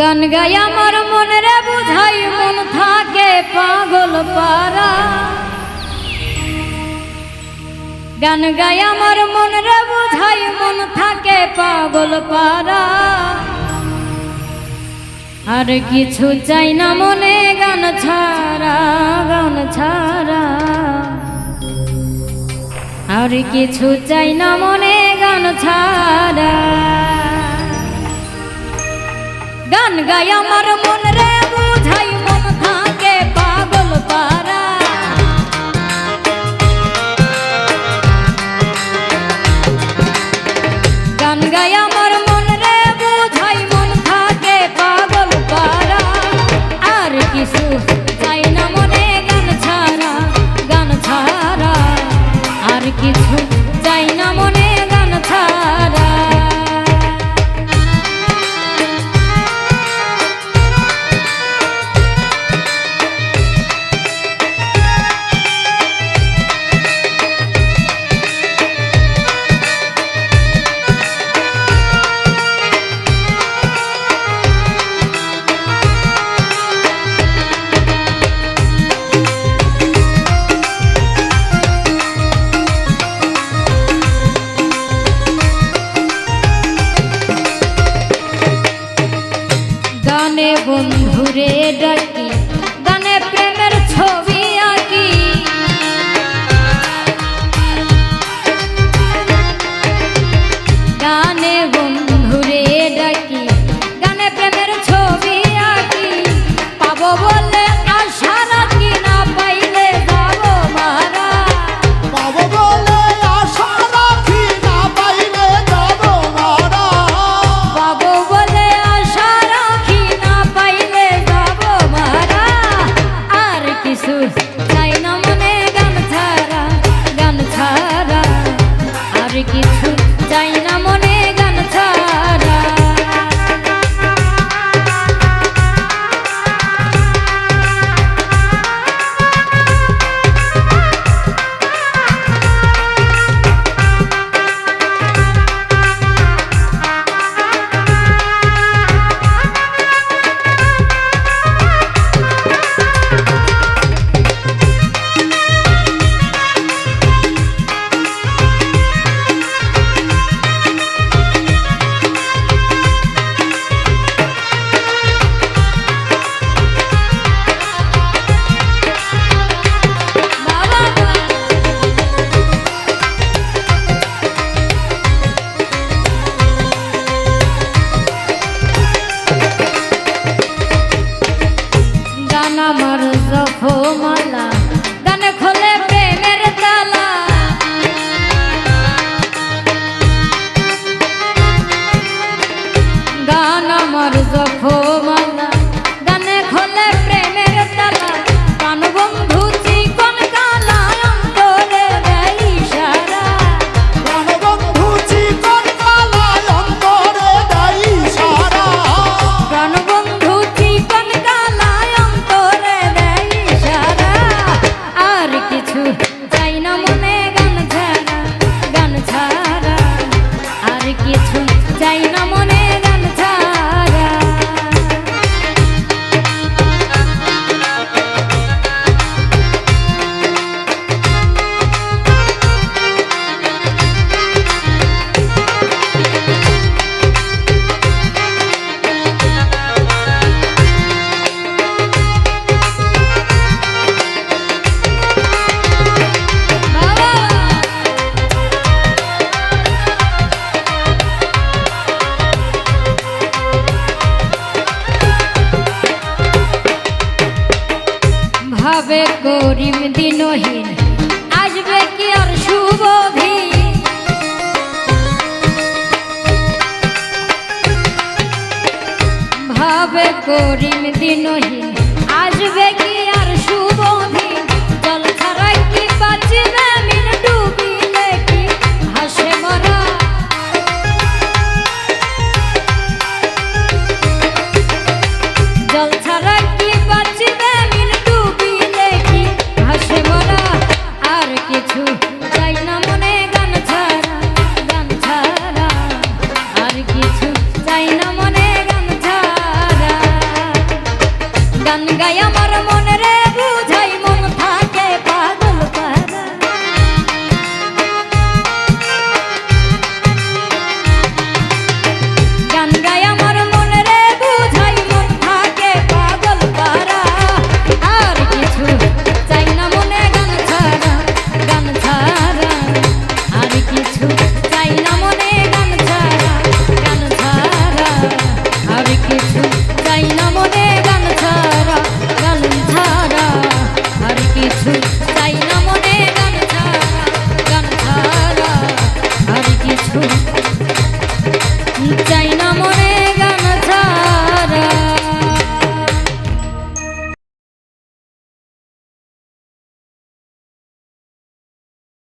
গান গাই আমার মনের বুঝাই, মন থাকে পাগল পারা গান গাই আমার মনের বুঝাই, মন থাকে পাগল পারা আর কিছু চাই না মনে, গান ছাড়া গান ছাড়া। আর কিছু চাই না মনে, গান ছাড়া। গান গাই, আমার মন রে বুঝাই, মন থাকে পাগল পারা গান গাই, আমার মন রে বুঝাই, মন থাকে পাগল পারা আর কিছু চাই না মনে গান ছাড়া গান ছাড়া। আর কিছু গানে বন্ধুরে ডাকি। চাই না মনে ভাবে গরিব দিনহীন আসবে কি আর শুভধি ভাবে করিম দিনহীন আসবে কি কিছু চাই না মনে গান ছাড়া। গান গায়া